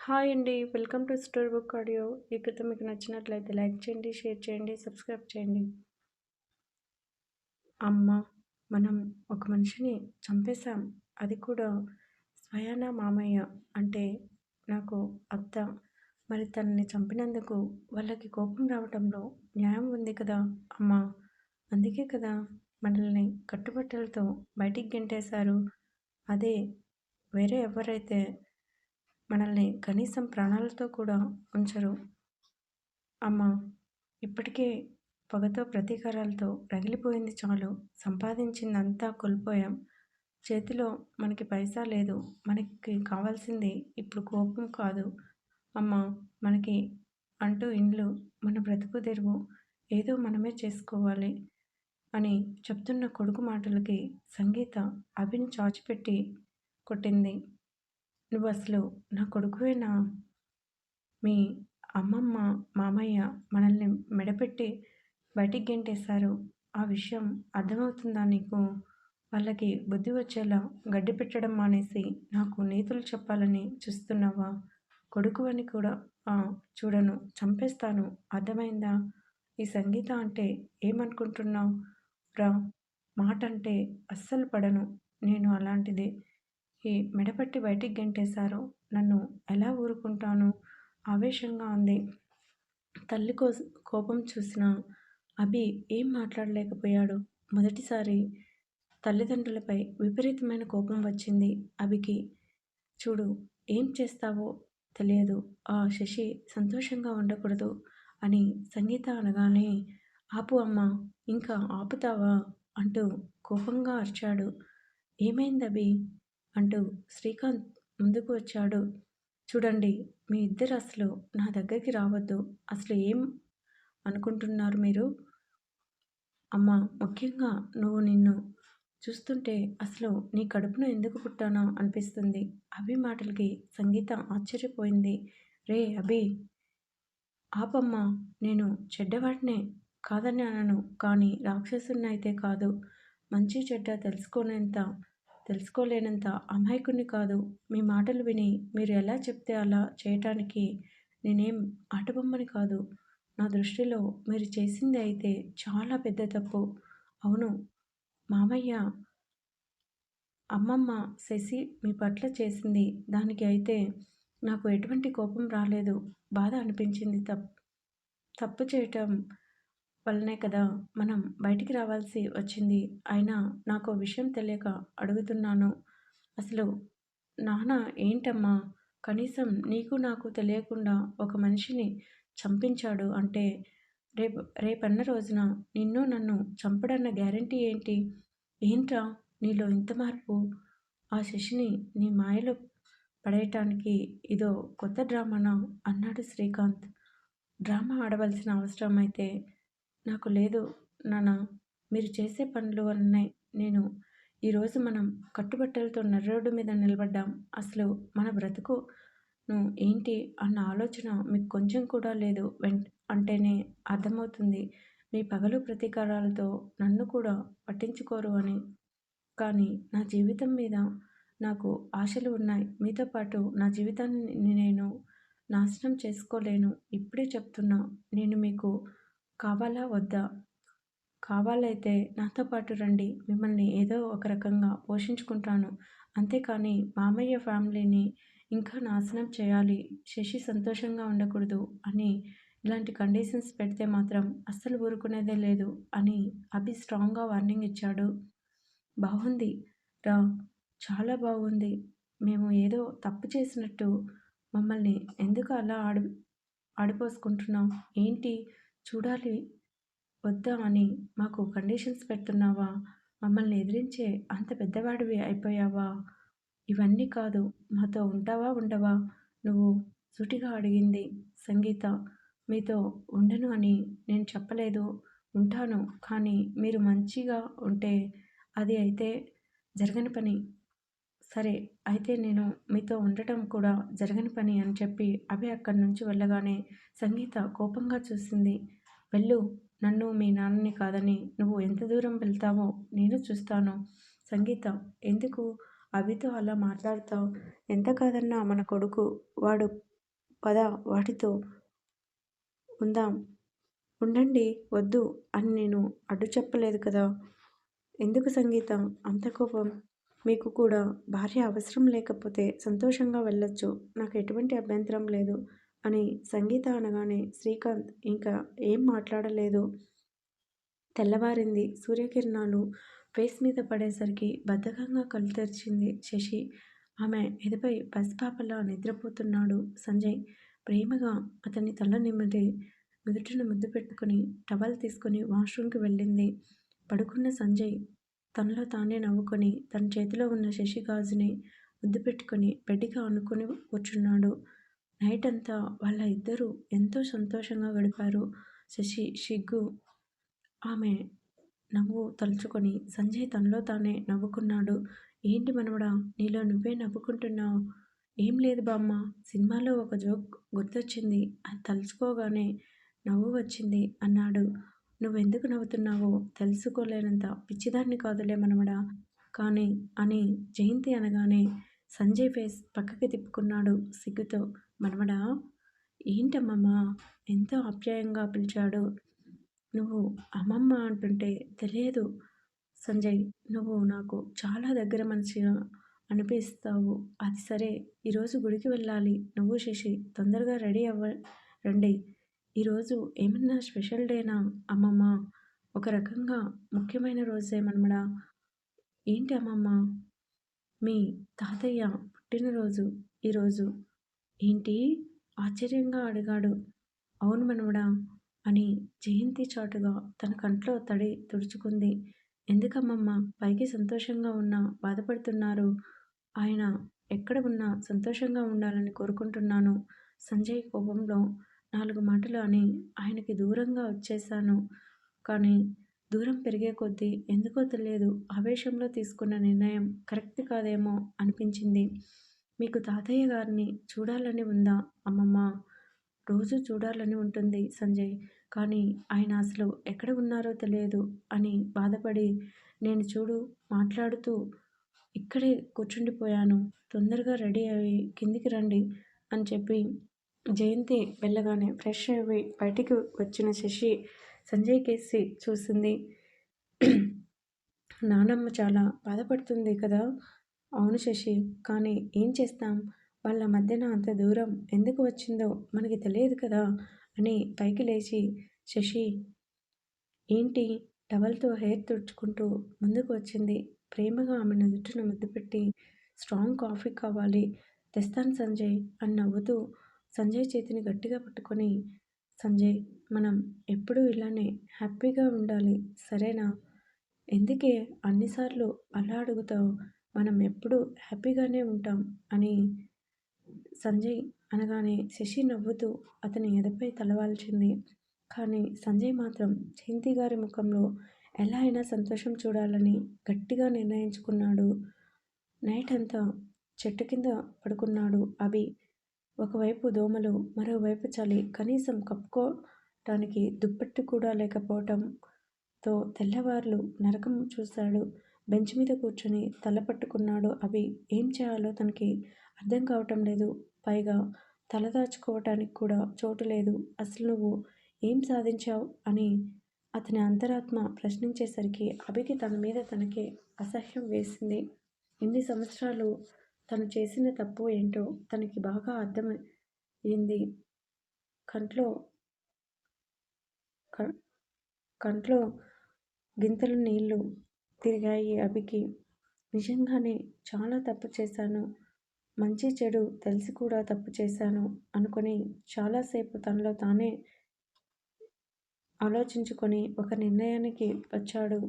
Hi అండి. Welcome to store book audio. ఈ కథ మీకు నచ్చినట్లయితే లైక్ చేయండి షేర్ చేయండి సబ్స్క్రైబ్ చేయండి. అమ్మ మనం ఒక మనిషిని చంపేశాం. అది కూడా స్వయాన మామయ్య అంటే నాకు అత్త. మరి తనని చంపినందుకు వాళ్ళకి కోపం రావటంలో న్యాయం ఉంది కదా అమ్మ. అందుకే కదా మనల్ని కట్టుబట్టలతో బయటికి గెంటేశారు. అదే వేరే ఎవరైతే మనల్ని కనీసం ప్రాణాలతో కూడా ఉంచరు. అమ్మ ఇప్పటికే పొగతో ప్రతీకారాలతో రగిలిపోయింది చాలు. సంపాదించిందంతా కోల్పోయాం. చేతిలో మనకి పైసా లేదు. మనకి కావాల్సింది ఇప్పుడు కోపం కాదు. అమ్మ మనకి అంటూ ఇండ్లు మన బ్రతుకు తెరువు ఏదో మనమే చేసుకోవాలి అని చెప్తున్న కొడుకు మాటలకి సంగీత అభిని చాచిపెట్టి కొట్టింది. నువ్వు అసలు నా కొడుకువేనా? మీ అమ్మమ్మ మామయ్య మనల్ని మెడపెట్టి బయటికి గెంటేశారు. ఆ విషయం అర్థమవుతుందా నీకు? వాళ్ళకి బుద్ధి వచ్చేలా గడ్డి పెట్టడం మానేసి నాకు నీతులు చెప్పాలని చూస్తున్నావా? కొడుకు అని కూడా చూడను. చంపేస్తాను. అర్థమైందా? ఈ సంగీత అంటే ఏమనుకుంటున్నావు? రా మాట అంటే అస్సలు పడను. నేను అలాంటిదే ఈ మెడపట్టి బయటికి గెంటేశారు. నన్ను ఎలా ఊరుకుంటాను? ఆవేశంగా ఉంది తల్లి కో కోపం చూసిన అభి ఏం మాట్లాడలేకపోయాడు. మొదటిసారి తల్లిదండ్రులపై విపరీతమైన కోపం వచ్చింది అభికి. చూడు ఏం చేస్తావో తెలియదు. ఆ శశి సంతోషంగా ఉండకూడదు అని సంగీత అనగానే ఆపు అమ్మ ఇంకా ఆపుతావా? అంటూ కోపంగా అరిచాడు. ఏమైంది అభి? అంటూ శ్రీకాంత్ ముందుకు వచ్చాడు. చూడండి మీ ఇద్దరు అసలు నా దగ్గరికి రావద్దు. అసలు ఏం అనుకుంటున్నారు మీరు? అమ్మ ముఖ్యంగా నువ్వు నిన్ను చూస్తుంటే అసలు నీ కడుపును ఎందుకు పుట్టానో అనిపిస్తుంది. అభి మాటలకి సంగీత ఆశ్చర్యపోయింది. రే అభి ఆపమ్మ. నేను చెడ్డవాటినే కాదని అనను కానీ రాక్షసుని కాదు. మంచి చెడ్డ తెలుసుకునేంత తెలుసుకోలేనంత అమాయకుని కాదు. మీ మాటలు విని మీరు ఎలా చెప్తే అలా చేయటానికి నేనేం ఆటబొమ్మని కాదు. నా దృష్టిలో మీరు చేసింది అయితే చాలా పెద్ద తప్పు. అవును మామయ్య అమ్మమ్మ శశి మీ పట్ల చేసింది. దానికి అయితే నాకు ఎటువంటి కోపం రాలేదు. బాధ అనిపించింది తప్ తప్పు చేయటం వల్లనే కదా మనం బయటికి రావాల్సి వచ్చింది. అయినా నాకు విషయం తెలియక అడుగుతున్నాను. అసలు నాన్న ఏంటమ్మా? కనీసం నీకు నాకు తెలియకుండా ఒక మనిషిని చంపించాడు అంటే రేపు రేపన్న రోజున నిన్ను నన్ను చంపడన్న గ్యారంటీ ఏంటి? ఏంట్రా నీలో ఇంత మార్పు? ఆ శశిని నీ మాయలో పడేయటానికి ఇదో కొత్త డ్రామానా? అన్నాడు శ్రీకాంత్. డ్రామా ఆడవలసిన అవసరం అయితే నాకు లేదు నాన్న. మీరు చేసే పనులు వలనే నేను ఈరోజు మనం కట్టుబట్టలతో నర్రోడ్డు మీద నిలబడ్డాం. అసలు మన బ్రతుకును ఏంటి అన్న ఆలోచన మీకు కొంచెం కూడా లేదు వెంట అంటేనే అర్థమవుతుంది. మీ పగలు ప్రతీకారాలతో నన్ను కూడా పట్టించుకోరు అని. కానీ నా జీవితం మీద నాకు ఆశలు ఉన్నాయి. మీతో పాటు నా జీవితాన్ని నేను నాశనం చేసుకోలేను. ఇప్పుడే చెప్తున్నా నేను మీకు కావాలా వద్దా? కావాలైతే నాతో పాటు రండి. మిమ్మల్ని ఏదో ఒక రకంగా పోషించుకుంటాను. అంతేకాని మామయ్య ఫ్యామిలీని ఇంకా నాశనం చేయాలి. శశి సంతోషంగా ఉండకూడదు అని ఇలాంటి కండిషన్స్ పెడితే మాత్రం అస్సలు ఊరుకునేదే లేదు అని అభి స్ట్రాంగ్గా వార్నింగ్ ఇచ్చాడు. బాగుంది రా. చాలా బాగుంది మేము ఏదో తప్పు చేసినట్టు మమ్మల్ని ఎందుకు అలా ఆడి ఆడిపోసుకుంటున్నాం? ఏంటి? చూడాలి. వద్దా అని మాకు కండిషన్స్ పెడుతున్నావా? మమ్మల్ని ఎదిరించే అంత పెద్దవాడివి అయిపోయావా? ఇవన్నీ కాదు మాతో ఉంటావా ఉండవా? నువ్వు సూటిగా అడిగింది సంగీత. మీతో ఉండను అని నేను చెప్పలేదు. ఉంటాను కానీ మీరు మంచిగా ఉంటే అది అయితే జరగని పని. సరే అయితే నేను మీతో ఉండటం కూడా జరగని పని అని చెప్పి అభి అక్కడి నుంచి వెళ్ళగానే సంగీత కోపంగా చూసింది. వెళ్ళు నన్ను మీ నాన్నని కాదని నువ్వు ఎంత దూరం వెళ్తావో నేను చూస్తాను. సంగీత ఎందుకు అభితో అలా మాట్లాడతావు? ఎంత కాదన్నా మన కొడుకు వాడు పద వాటితో ఉందాం. ఉండండి వద్దు అని నేను అడ్డు చెప్పలేదు కదా. ఎందుకు సంగీతం? అంత కోపం? మీకు కూడా భార్య అవసరం లేకపోతే సంతోషంగా వెళ్ళొచ్చు. నాకు ఎటువంటి అభ్యంతరం లేదు. అని సంగీత అనగానే శ్రీకాంత్ ఇంకా ఏం మాట్లాడలేదు. తెల్లవారింది. సూర్యకిరణాలు ఫేస్ మీద పడేసరికి బద్ధకంగా కళ్ళు తెరిచింది శశి. ఆమె ఎదుపై పసిపాపలా నిద్రపోతున్నాడు. సంజయ్ ప్రేమగా అతని తల నిమ్మది నుదుటిన ముద్దు పెట్టుకుని టవల్ తీసుకుని వాష్రూమ్కి వెళ్ళింది. పడుకున్న సంజయ్ తనలో తానే నవ్వుకొని తన చేతిలో ఉన్న శశి గాజుని ముద్దు పెట్టుకుని బెడ్డిగా అనుకుని కూర్చున్నాడు. నైట్ అంతా వాళ్ళ ఇద్దరూ ఎంతో సంతోషంగా గడిపారు. శశి సిగ్గు ఆమె నవ్వు తలుచుకొని సంజయ్ తనలో తానే నవ్వుకున్నాడు. ఏంటి మనవడా నీలో నువ్వే నవ్వుకుంటున్నావు? ఏం లేదు బామ్మ సినిమాలో ఒక జోక్ గుర్తొచ్చింది. అది తలుచుకోగానే నవ్వు వచ్చింది అన్నాడు. నువ్వెందుకు నవ్వుతున్నావో తెలుసుకోలేనంత పిచ్చిదాన్ని కాదులే మనవడా. కానీ అని జయంతి అనగానే సంజయ్ ఫేస్ పక్కకి తిప్పుకున్నాడు సిగ్గుతో. మనవడా ఏంటమ్మమ్మ ఎంతో ఆప్యాయంగా పిలిచాడు. నువ్వు అమ్మమ్మ అంటుంటే తెలియదు సంజయ్. నువ్వు నాకు చాలా దగ్గర మనిషి అనిపిస్తావు. అది సరే ఈరోజు గుడికి వెళ్ళాలి. నువ్వు శశి తొందరగా రెడీ అవ్వ రండి. ఈరోజు ఏమన్నా స్పెషల్ డేనా? అమ్మమ్మ ఒక రకంగా ముఖ్యమైన రోజే మనమడా? ఏంటి అమ్మమ్మ? మీ తాతయ్య పుట్టినరోజు ఈరోజు ఏంటి? ఆశ్చర్యంగా అడిగాడు. అవును మనవడా అని జయంతి చాటుగా తన కంట్లో తడి తుడుచుకుంది. ఎందుకమ్మమ్మ పైకి సంతోషంగా ఉన్నా బాధపడుతున్నారు? ఆయన ఎక్కడ ఉన్నా సంతోషంగా ఉండాలని కోరుకుంటున్నాను. సంజయ్ కోపంలో నాలుగు మాటలు అని ఆయనకి దూరంగా వచ్చేశాను. కానీ దూరం పెరిగే కొద్దీ ఎందుకో తెలియదు. ఆవేశంలో తీసుకున్న నిర్ణయం కరెక్ట్ కాదేమో అనిపించింది. మీకు తాతయ్య గారిని చూడాలని ఉందా? అమ్మమ్మ రోజు చూడాలని ఉంటుంది సంజయ్. కానీ ఆయన అసలు ఎక్కడ ఉన్నారో తెలియదు అని బాధపడి నేను చూడు మాట్లాడుతూ ఇక్కడే కూర్చుండిపోయాను. తొందరగా రెడీ అయ్యి కిందికి రండి అని చెప్పి జయంతి వెళ్ళగానే ఫ్రెష్ అయ్యి బయటికి వచ్చిన శశి సంజయ్ కేసి చూసింది. నానమ్మ చాలా బాధపడుతుంది కదా? అవును శశి కానీ ఏం చేస్తాం? వాళ్ళ మధ్యన అంత దూరం ఎందుకు వచ్చిందో మనకి తెలియదు కదా? అని పైకి లేచి శశి ఏంటి? టవల్తో హెయిర్ తుడుచుకుంటూ ముందుకు వచ్చింది. ప్రేమగా ఆమె నుదుటిన ముద్దు పెట్టి స్ట్రాంగ్ కాఫీ కావాలి తెస్తాను సంజయ్ అని నవ్వుతూ సంజయ్ చేతిని గట్టిగా పట్టుకొని సంజయ్ మనం ఎప్పుడూ ఇలానే హ్యాపీగా ఉండాలి. సరేనా? ఎందుకే అన్నిసార్లు అలా అడుగుతావు? మనం ఎప్పుడూ హ్యాపీగానే ఉంటాం అని సంజయ్ అనగానే శశి నవ్వుతూ అతని ఎదపై తలవాల్చింది. కానీ సంజయ్ మాత్రం జయంతి గారి ముఖంలో ఎలా అయినా సంతోషం చూడాలని గట్టిగా నిర్ణయించుకున్నాడు. నైట్ అంతా చెట్టు కింద పడుకున్నాడు అభి. ఒకవైపు దోమలు మరోవైపు చలి. కనీసం కప్పుకోవటానికి దుప్పట్టు కూడా లేకపోవటంతో తెల్లవార్లు నరకం చూశాడు. బెంచ్ మీద కూర్చొని తల పట్టుకున్నాడు అభి. ఏం చేయాలో తనకి అర్థం కావటం లేదు. పైగా తలదాచుకోవటానికి కూడా చోటు లేదు. అసలు నువ్వు ఏం సాధించావు? అని అతని అంతరాత్మ ప్రశ్నించేసరికి అభికి తన మీద తనకే అసహ్యం వేసింది. ఇన్ని సంవత్సరాలు తను చేసిన తప్పు ఏంటో తనకి బాగా అర్థమైంది. కంట్లో కంట్లో గింతలు నీళ్ళు తిరిగాయి అభికి. నిజంగానే చాలా తప్పు చేశాను. మంచి చెడు తెలిసి కూడా తప్పు చేశాను అనుకొని చాలాసేపు తనలో తానే ఆలోచించుకొని ఒక నిర్ణయానికి వచ్చాడు.